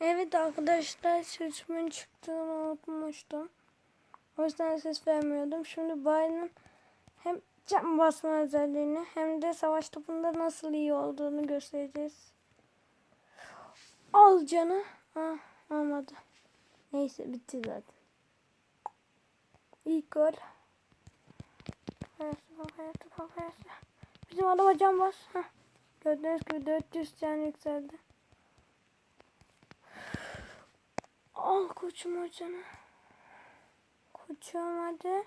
Evet arkadaşlar sesimin çıktığını unutmuştum. O yüzden ses vermiyordum. Şimdi Bay'ın hem cam basma özelliğini hem de savaş topunda nasıl iyi olduğunu göstereceğiz. Al canı. Ah, olmadı. Neyse bitti zaten. İlk gol. Bizim adama cam bas. Heh. Gördüğünüz gibi 400 can yükseldi. Al koçum hocana. Koçum hadi.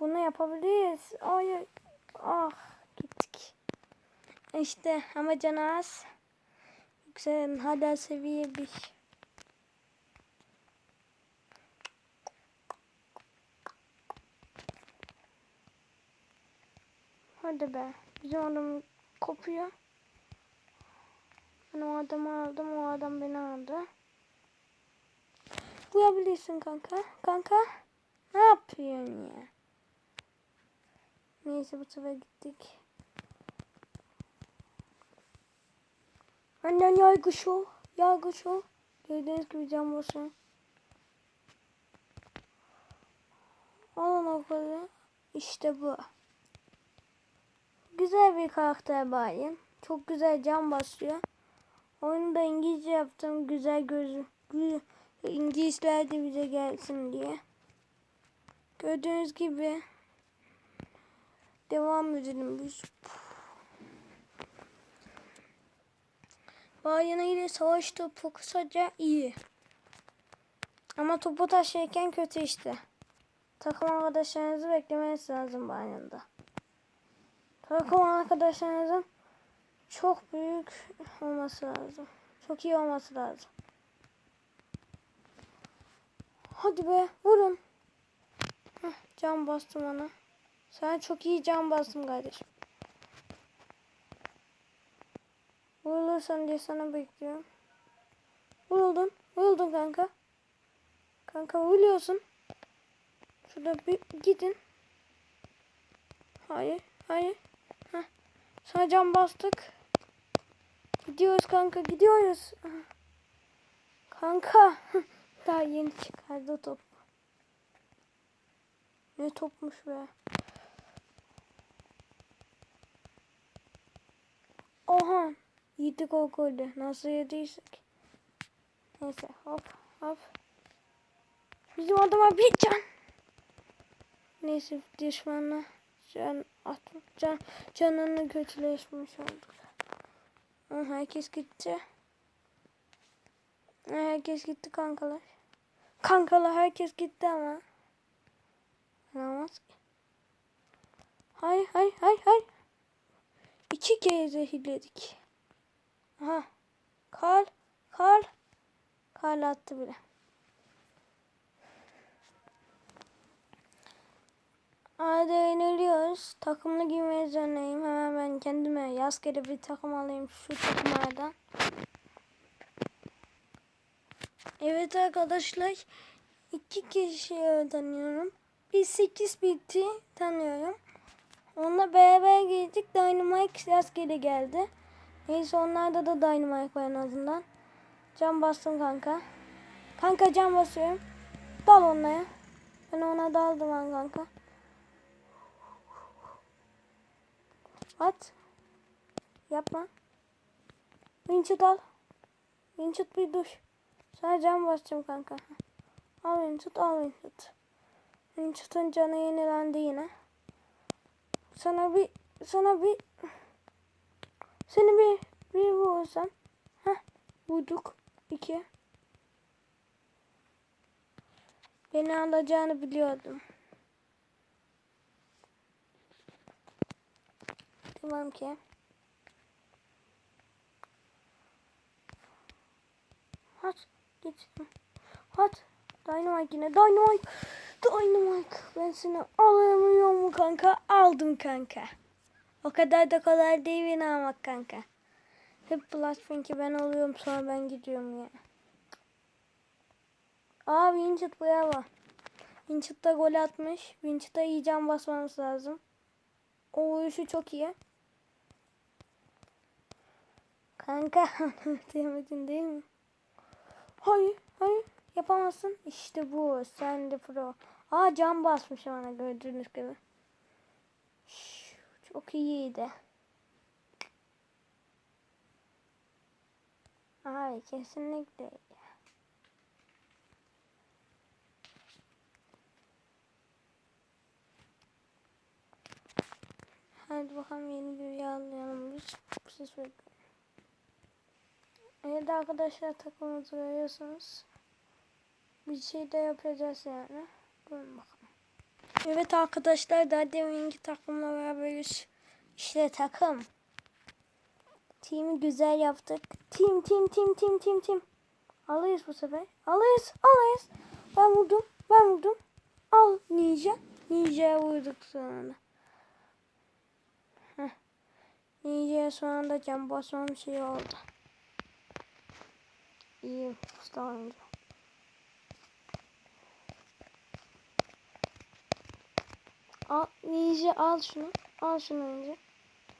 Bunu yapabiliriz. Ay. Ah gittik. İşte ama canı az. Yükselen hala seviye bir. Hadi be. Bizim adam kopuyor. Ben o adamı aldım. O adam beni aldı. Vurabilirsin kanka. Kanka. Ne yapıyorsun ya? Neyse bu sefer gittik. Annen yaygı şu. Yaygı şu. Gördüğünüz gibi cam basın. Alın o kadar. İşte bu. Güzel bir karakter bayım. Çok güzel cam basıyor. Oyunu da İngilizce yaptım. Güzel gözü. gü- İngilizler de bize gelsin diye. Gördüğünüz gibi devam edelim biz. Bayana ile savaş topu kısaca iyi. Ama topu taşırken kötü işte. Takım arkadaşlarınızı beklemeniz lazım bayanında. Takım arkadaşlarınızın çok büyük olması lazım. Çok iyi olması lazım. Hadi be vurun. Heh, can bastım ona. Sen çok iyi can bastım kardeşim. Vurulursan diye sana bekliyorum. Vuruldun. Vuruldun kanka. Kanka vuruyorsun. Şurada bir gidin. Hayır. Hayır. Heh. Sana can bastık. Gidiyoruz kanka gidiyoruz. Kanka. Daha yeni çıkardı top. Ne topmuş be. Oha. Yedik o golü. Nasıl yediysek. Neyse hop hop. Bizim adama bir can. Neyse düşmanla can at can canını kötüleşmiş olduk. Aa, Herkes gitti. Aa, Herkes gitti kankalar. Kankalar herkes gitti ama. Olmaz ki. Hayır hayır hayır hayır. İki kere zehirledik. Aha. Kal. Kal. Kal attı bile. Arada yeniliyoruz. Takımlı giymeyi üzerineyim. Hemen ben kendime yaz kere bir takım alayım şu takımlardan. Evet arkadaşlar. iki kişiyi tanıyorum. Bir 8 biti tanıyorum. Onunla beraber gittik. Dynamite yaz geri geldi. Neyse onlarda da Dynamite var en azından. Can bastım kanka. Kanka can basıyorum. Dal onlara. Ben ona daldım ben kanka. At. Yapma. Winchut al. Winchut bir duş. Sana can basacağım kanka. Al Winchut al Winchut. Winchut'un canı yenilendi yine. Sana bir sana bir seni bir bir vursam. Heh vurduk. İki. Beni alacağını biliyordum. Tamam ki. At git. At. Dynamite yine. Dynamite. Dynamite. Ben seni alamıyor mu kanka? Aldım kanka. O kadar da kolay değil beni almak kanka. Hep Bloodfink'i ben alıyorum sonra ben gidiyorum ya. Aa Winchit bravo. Winchit da gol atmış. Winchit'a iyi can basmamız lazım. O vuruşu çok iyi. Kanka diyemedin değil mi? Hayır hayır yapamazsın. İşte bu sen de pro. Aa cam basmış bana gördüğünüz gibi. Şş, Çok iyiydi. Abi kesinlikle. Hadi bakalım yeni bir yağlayalım biz. Siz. Evet arkadaşlar takımımızı görüyorsunuz. Bir şey de yapacağız yani. Durun bakalım. Evet arkadaşlar daha deminki takımla beraberiz. İşte takım. Team'i güzel yaptık. Team team team team team team. Alırız bu sefer. Alırız alırız. Ben vurdum. Ben vurdum. Al Ninja. Ninja'ya vurduk. Heh. Ninja'ya son anda can basmam şey oldu. İyi usta oyuncu. Al Ninja al şunu. Al şunu önce.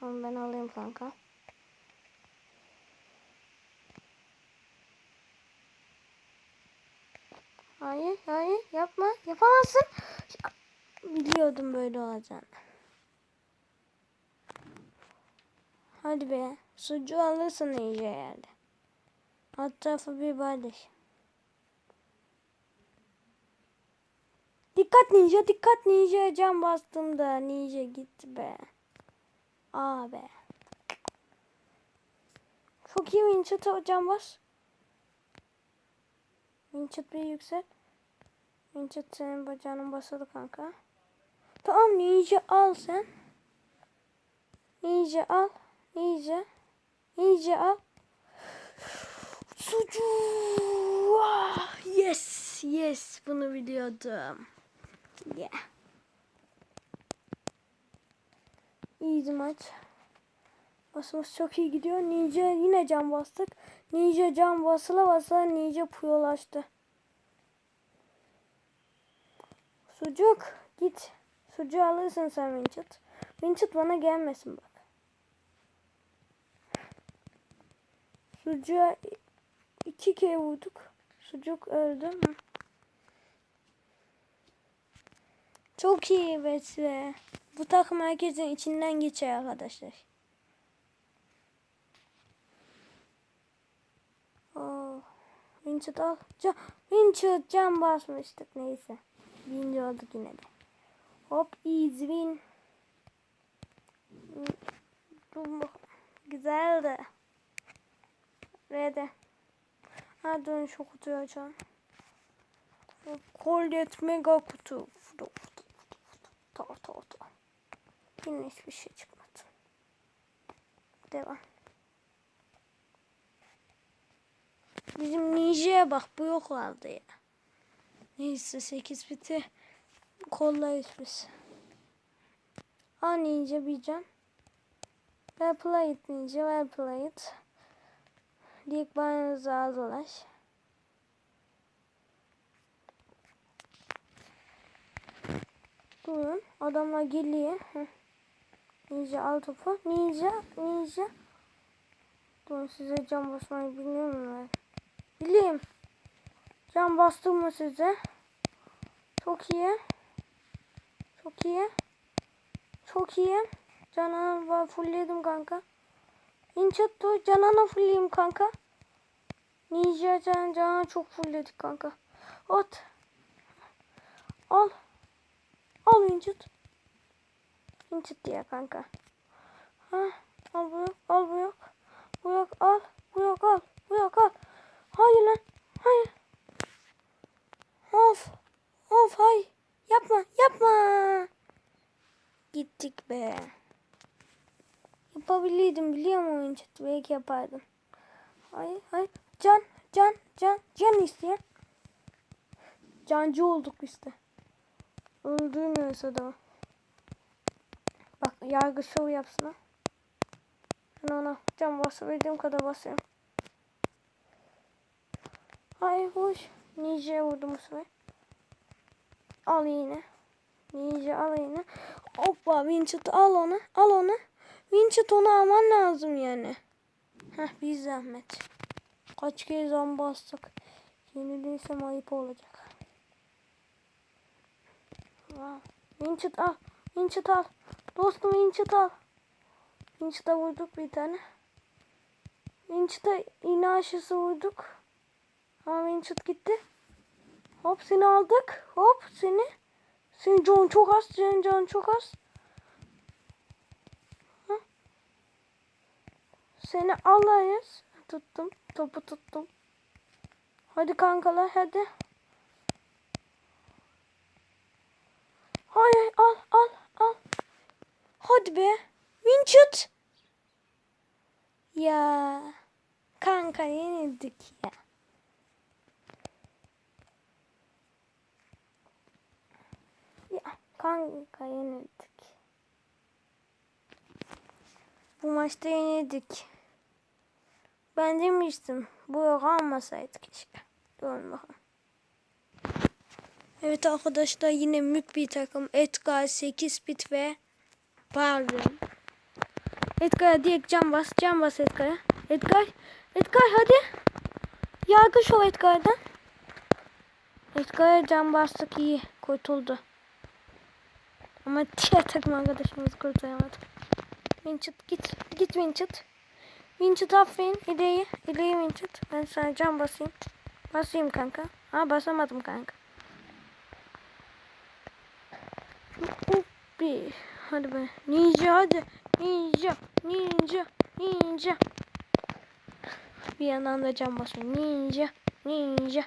Tamam ben alayım kanka. Hayır, hayır yapma. Yapamazsın. Biliyordum böyle olacağını. Hadi be. Sucu alırsın iyice yerde. Alt tarafı bir. Dikkat ninja, dikkat ninja. Cam bastım da ninja gitti be. Aa be. Çok iyi Winchester cam bas. Winchester bir yüksel. Winchester senin bacağının basılı kanka. Tamam ninja al sen. Ninja al. Ninja. Ninja al. Sucu. Ah, yes. Yes. Bunu biliyordum. Yeah. İyiydi maç. Basımız çok iyi gidiyor. Ninja yine can bastık. Ninja can basıla basıla Ninja puyolaştı. Sucuk git. Sucuğu alırsın sen Vincent. Vincent bana gelmesin bak. Sucuğa iki kere vurduk. Sucuk öldü mü? Çok iyi Besle. Bu takım herkesin içinden geçer arkadaşlar. Oh. Vincent al. Can, can basmıştık neyse. Birinci olduk yine de. Hop easy win. Dur bakalım. Güzeldi. R'de. Ha dön şu kutuyu açalım. Koldet mega kutu. Tamam tamam tamam. Yine hiçbir şey çıkmadı. Devam. Bizim ninja'ya bak bu yok vardı ya. Neyse 8 biti. Kollayız biz. Al ninja bir can. Well played ninja well played. Lig banyanızı az dolaş. Durun. Adamlar geliyor. Heh. Ninja al topu. Ninja. Ninja. Durun size cam basmayı bilmiyorum ben. Bileyim. Cam bastım mı size? Çok iyi. Çok iyi. Çok iyi. Cananı var fullledim kanka. İnçatto canana fullleyim kanka. Ninja can canana çok fullledik kanka. Ot. Al. Al incit. İncit diye kanka. Ha, al bu yok, al bu yok. Bu yok al, bu yok al, bu yok al. Hayır lan, hayır. Of, of hay. Yapma, yapma. Gittik be. Yapabilirdim biliyor musun incit? Belki yapardım. Hayır, hayır. Can, can, can, can isteyen. Cancı olduk işte. Öldürmüyoruz adamı. Bak yargı şov yapsın ha. Ben ona can basabildiğim kadar basıyorum. Hayır hoş. Ninja'ya vurdum bu sefer. Al yine. Ninja al yine. Hoppa Vincent al onu. Al onu. Vincent onu alman lazım yani. Heh bir zahmet. Kaç kez zam bastık. Yeniliysem ayıp olacak. Wow. Winchit al. Winchit al. Dostum Winchit al. Winchit'e vurduk bir tane. Winchit'e iğne aşısı vurduk. Ama Winchit gitti. Hop seni aldık. Hop seni. Senin can çok az. Senin can çok az. Seni alayız. Tuttum. Topu tuttum. Hadi kankalar hadi. Hayır al al al. Hadi be. Winchit. Ya. Kanka yenildik ya. Ya kanka yenildik. Bu maçta yenildik. Ben demiştim. Bu yok almasaydı keşke. Durun bakalım. Evet arkadaşlar yine mük bir takım. Edgar 8 bit ve Barley. Edgar'a direkt can bas. Can bas Edgar'a. Edgar. Edgar hadi. Yargı şov Edgar'dan. Edgar'a can bastık iyi. Kurtuldu. Ama diğer takım arkadaşımız kurtaramadı. Winchit git. Git Winchit. Winchit aferin. İleyi. İleyi Winchit. Ben sana can basayım. Basayım kanka. Ha basamadım kanka. Bir. Hadi be. Ninja hadi. Ninja. Ninja. Ninja. Bir yandan da can basıyorum. Ninja. Ninja.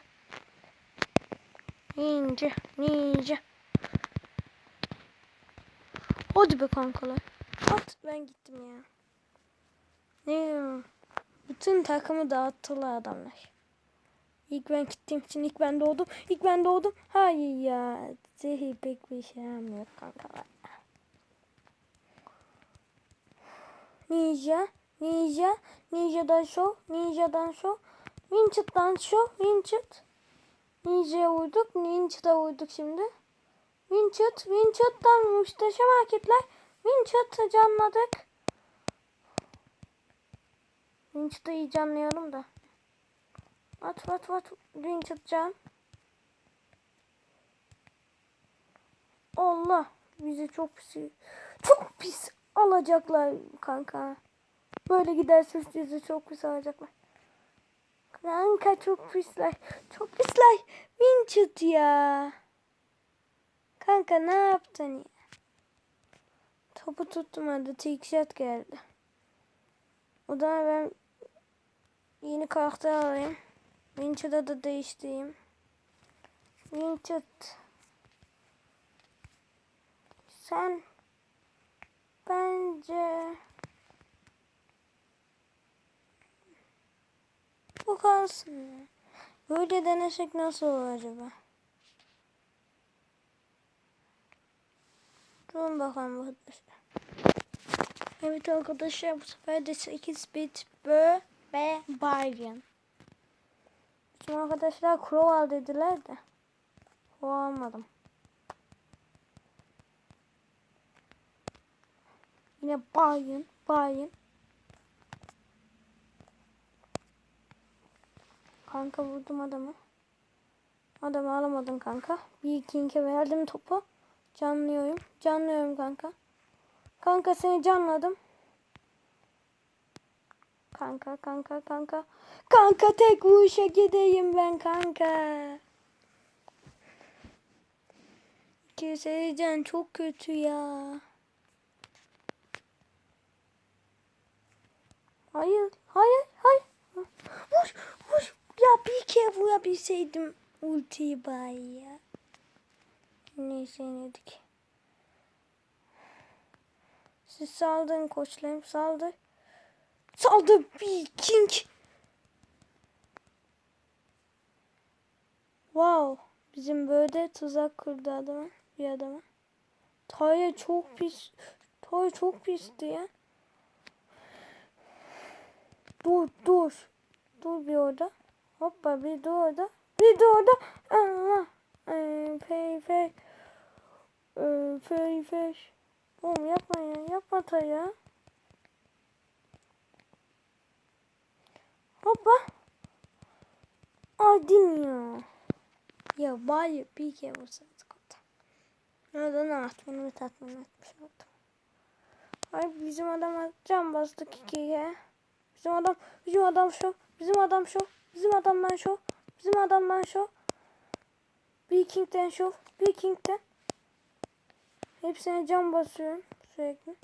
Ninja. Ninja. Hadi be kankalar. At ben gittim ya. Ne? Bütün takımı dağıttılar adamlar. İlk ben gittiğim için ilk ben doğdum. İlk ben doğdum. Hayır ya. Zehir pek bir şey yapmıyor kankalar. Ninja. Ninja. Ninja'dan show. Ninja'dan show. Winchit'tan show. Winchit. Ninja'ya vurduk. Ninja'da vurduk şimdi. Winchit. Winchit'tan muhteşem hareketler. Winchit'ı canladık. Winchit'ı iyi canlayalım da. At at at. Winchit can. Allah. Bizi çok pis. Çok pis alacaklar kanka. Böyle giderse bizi çok pis alacaklar. Kanka çok pisler. Çok pisler. Winchit ya. Kanka ne yaptın ya? Topu tuttum hadi. Tek shot geldi. O da ben yeni karakter alayım. Winchit'e da değiştireyim. Winchit. Sen bence bu kalsın. Böyle denesek nasıl olur acaba? Durun bakalım arkadaşlar. Evet arkadaşlar bu sefer de 8 bit bö ve Bayern. Bizim arkadaşlar Crow dediler de. Crow almadım. Yine Bayern, Bayern. Kanka vurdum adamı. Adamı alamadım kanka. Bir iki inke verdim topu. Canlıyorum. Canlıyorum kanka. Kanka seni canladım. Kanka kanka kanka. Kanka tek vuruşa gideyim ben kanka. 250 can çok kötü ya. Hayır, hayır, hayır. Vur, vur. Ya bir kere vurabilseydim ultiyi bari ya. Neyse yenedik. Siz saldırın koçlarım saldır. Saldır Viking. Wow. Bizim böyle tuzak kurdu adama. Bir adama. Taya çok pis. Taya çok pisti ya. Dur dur. Dur bir orada. Hoppa bir dur orada. Bir dur orada. Allah. Ee, Fey fey. Ee, Fey fey. Oğlum yapma ya. Yapma ta Hoppa. Adin ya. Ya bari bir kere vursaydık orada. Neden atmanı tatmin etmiş oldum. Ay bizim adam can bastık ikiye. Bizim adam, bizim adam şu, bizim adam şu, bizim adamdan şu, bizim adamdan şu. Viking'den şu, Viking'den. Hepsine can basıyorum sürekli.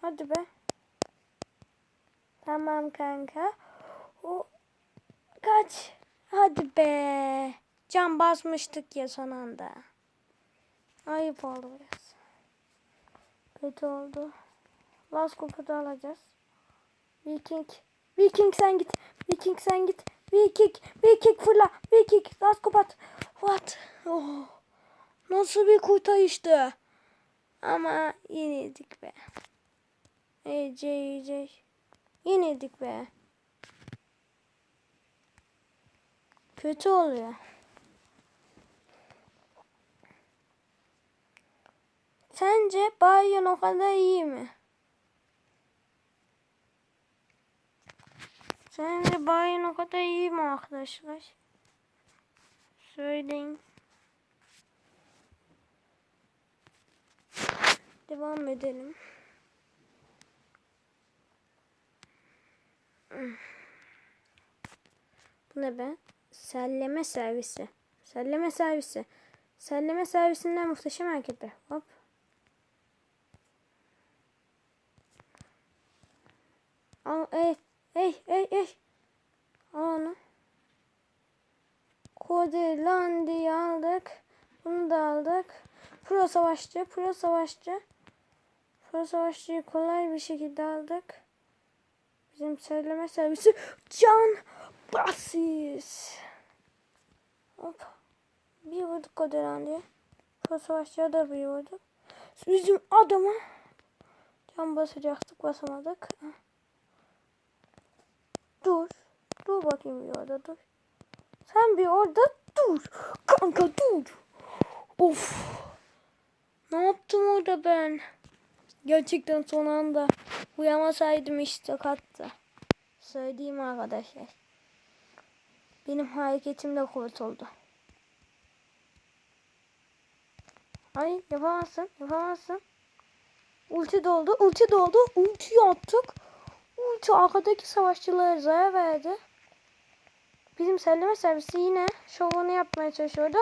Hadi be. Tamam kanka. O kaç. Hadi be. Can basmıştık ya son anda. Ayıp oldu biraz. Kötü oldu. Last Cup'u alacağız. Viking. Viking sen git. Viking sen git. Viking. Viking fırla. Viking. Last Cup at. What? Oh. Nasıl bir kurtarıştı. Ama yenildik be. Ece Ece. Yenildik be. Kötü oluyor. Sence Bayern o kadar iyi mi? Sence Bayern o kadar iyi mi arkadaşlar? Söyleyin. Devam edelim. Bu ne be? Selleme servisi. Selleme servisi. Selleme servisinden muhteşem hareketler. Hop. Al, ey, ey, ey, ey. Al onu. Kodi Landi'yi aldık. Bunu da aldık. Pro savaşçı, pro savaşçı. Pro savaşçıyı kolay bir şekilde aldık. Bizim söyleme servisi can basis. Hop. Bir vurduk Kodi Landi'ye. Pro da bir vurduk. Bizim adama can basacaktık basamadık. Dur. Dur bakayım bir orada dur. Sen bir orada dur. Kanka dur. Of. Ne yaptım orada ben? Gerçekten son anda uyamasaydım işte kattı. Söyleyeyim arkadaşlar. Benim hareketim de kuvvet oldu. Ay yapamazsın yapamazsın. Ulti doldu ulti doldu. Ulti attık. Ulti arkadaki savaşçılara zarar verdi. Bizim selleme servisi yine şovunu yapmaya çalışıyordu.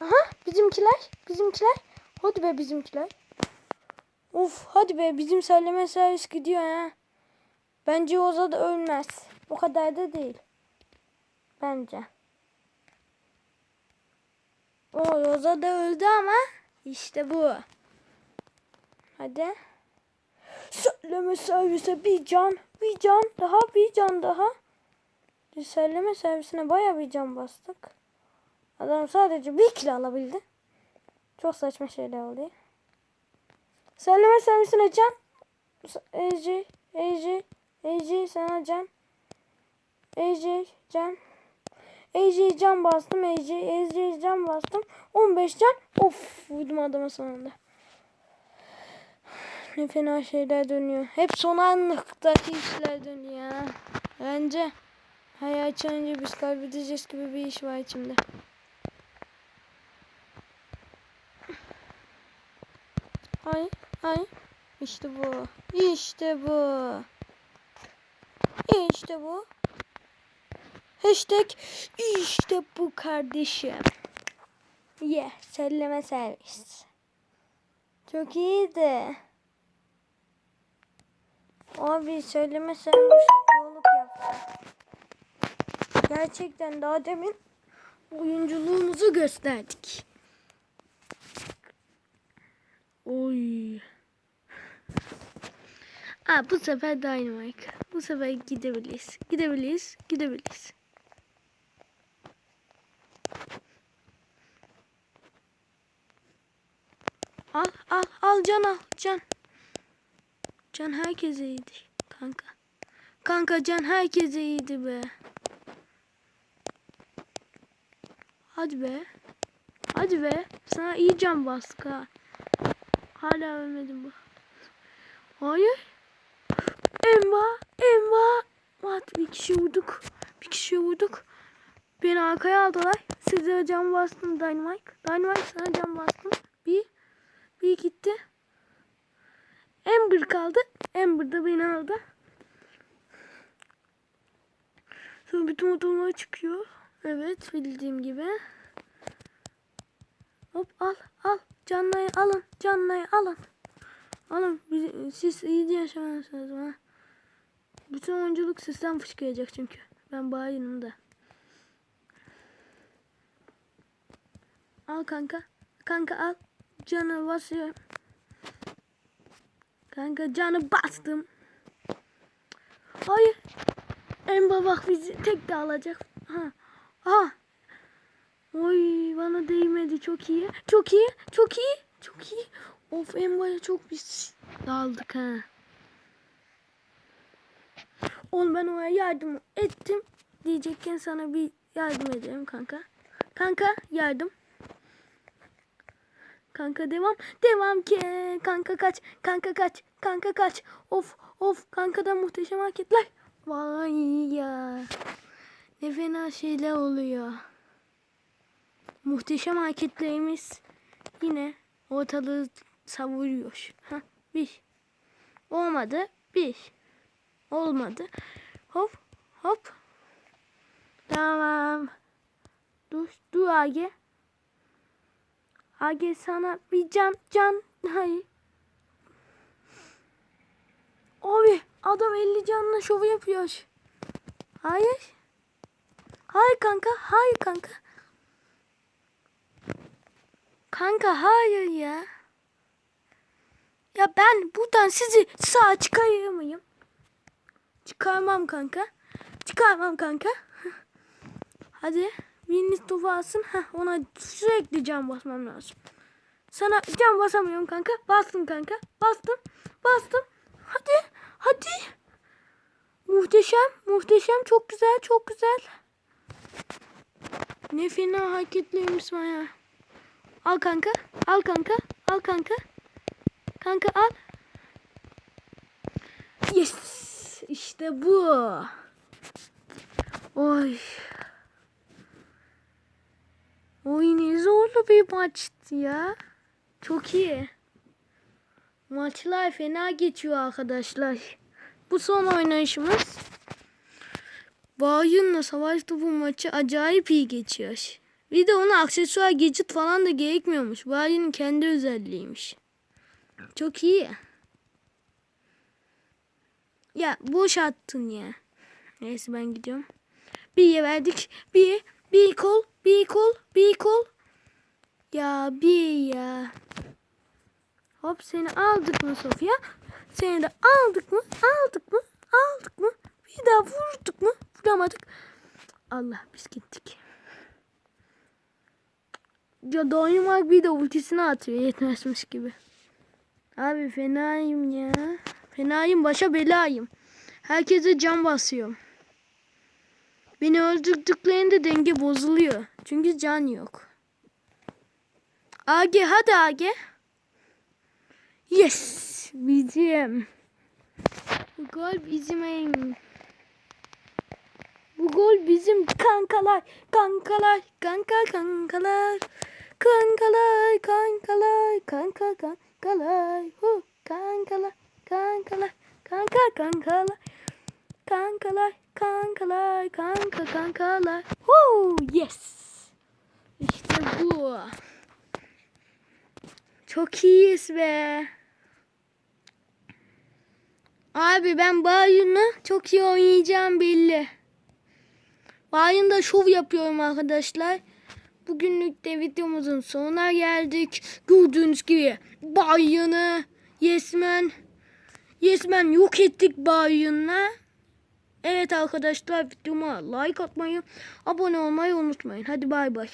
Aha bizimkiler. Bizimkiler. Hadi be bizimkiler. Uf hadi be bizim selleme servis gidiyor ha. Bence Oza da ölmez. O kadar da değil. Bence. O Oza da öldü ama işte bu. Hadi. Selleme servise bir can, bir can daha, bir can daha. Selleme servisine baya bir can bastık. Adam sadece bir kilo alabildi. Çok saçma şeyler oluyor. Selleme servisine can. Ece, Ece, Ece sana can. Ece, can. Ece can bastım. Ece, Ece can bastım. 15 can. Of vurdum adama sonunda. Ne fena şeyler dönüyor. Hep son anlıktaki işler dönüyor. Bence hayal çalınca biz kaybedeceğiz gibi bir iş var içimde. Ay ay. İşte bu. İşte bu. İşte bu. Hashtag işte bu kardeşim. Ye yeah, selleme servis. Çok iyiydi. Abi söyleme servis bolluk yaptı. Gerçekten daha demin oyunculuğumuzu gösterdik. Oy. Aa, bu sefer Dynamite. Bu sefer gidebiliriz. Gidebiliriz. Gidebiliriz. Al al al can al can. Can herkese iyiydi kanka. Kanka can herkese iyiydi be. Hadi be. Hadi be. Sana iyi can bastık ha. Hala ölmedim bu. Hayır. Emma, Emma. Mat bir kişi vurduk. Bir kişi vurduk. Beni arkaya aldılar. Size cam bastım Dynamite. Dynamite sana cam bastım. Bir. Bir gitti. Ember kaldı. Ember da beni aldı. Sonra bütün motorlar çıkıyor. Evet bildiğim gibi. Hop al al. Canlayı alın. Canlayı alın. Alın. Siz iyice yaşamalısınız ha. Bütün oyunculuk sizden fışkıracak çünkü. Ben bayınım da. Al kanka. Kanka al. Canı basıyorum. Kanka canı bastım. Hayır. Emba bak bizi tek de alacak. Ha. Ha. Oy bana değmedi çok iyi. Çok iyi. Çok iyi. Çok iyi. Of Emba'ya çok biz daldık ha. Oğlum ben ona yardım ettim. Diyecekken sana bir yardım edeyim kanka. Kanka yardım. Kanka devam. Devam ki. Kanka kaç. Kanka kaç. Kanka kaç. Of of. Kankadan muhteşem hareketler. Vay ya. Ne fena şeyler oluyor. Muhteşem hareketlerimiz yine ortalığı savuruyor. Ha, bir. Olmadı. Bir. Olmadı. Hop hop. Tamam. Dur dur Age. Age sana bir can can. Hayır. Abi adam 50 canla şovu yapıyor. Hayır. Hayır kanka. Hayır kanka. Kanka hayır ya. Ya ben buradan sizi sağ çıkarır mıyım? Çıkarmam kanka. Çıkarmam kanka. Hadi. Winnis topu alsın. Heh, ona sürekli can basmam lazım. Sana can basamıyorum kanka. Bastım kanka. Bastım. Bastım. Hadi. Hadi. Muhteşem. Muhteşem. Çok güzel. Çok güzel. Ne fena hareketliymiş ya. Al kanka. Al kanka. Al kanka. Kanka al. Yes. İşte bu. Oy. Oy ne zorlu bir maçtı ya. Çok iyi. Maçlar fena geçiyor arkadaşlar. Bu son oynayışımız. Bayın'la savaş topu maçı acayip iyi geçiyor. Bir de ona aksesuar gadget falan da gerekmiyormuş. Bayın'ın kendi özelliğiymiş. Çok iyi. Ya boş attın ya. Neyse ben gidiyorum. Bir ye verdik. Bir, bir kol, bir kol, bir kol. Ya bir ya. Hop seni aldık mı Sofya? Seni de aldık mı? Aldık mı? Aldık mı? Bir daha vurduk mu? Vuramadık. Allah biz gittik. Ya Dynamite bir de ultisini atıyor yetmezmiş gibi. Abi fenayım ya. Fenayım başa belayım. Herkese can basıyorum. Beni öldürdüklerinde denge bozuluyor. Çünkü can yok. Age hadi Age. Yes. Bizim. Bu gol bizim en. Bu gol bizim kankalar. Kankalar. Kanka kankalar. Kankalar. Kankalar. Kanka kankalar. Hu. Kankalar. Kankalar. Kanka kankalar. Kankalar. Kankalar. Kanka kankalar. Hu. Yes. İşte bu. Çok iyiyiz be. Abi ben Bayern'ı çok iyi oynayacağım belli. Bayern'da şov yapıyorum arkadaşlar. Bugünlük de videomuzun sonuna geldik. Gördüğünüz gibi Bayern'ı Yesmen Yesmen yok ettik Bayern'la. Evet arkadaşlar videoma like atmayı, abone olmayı unutmayın. Hadi bay bay.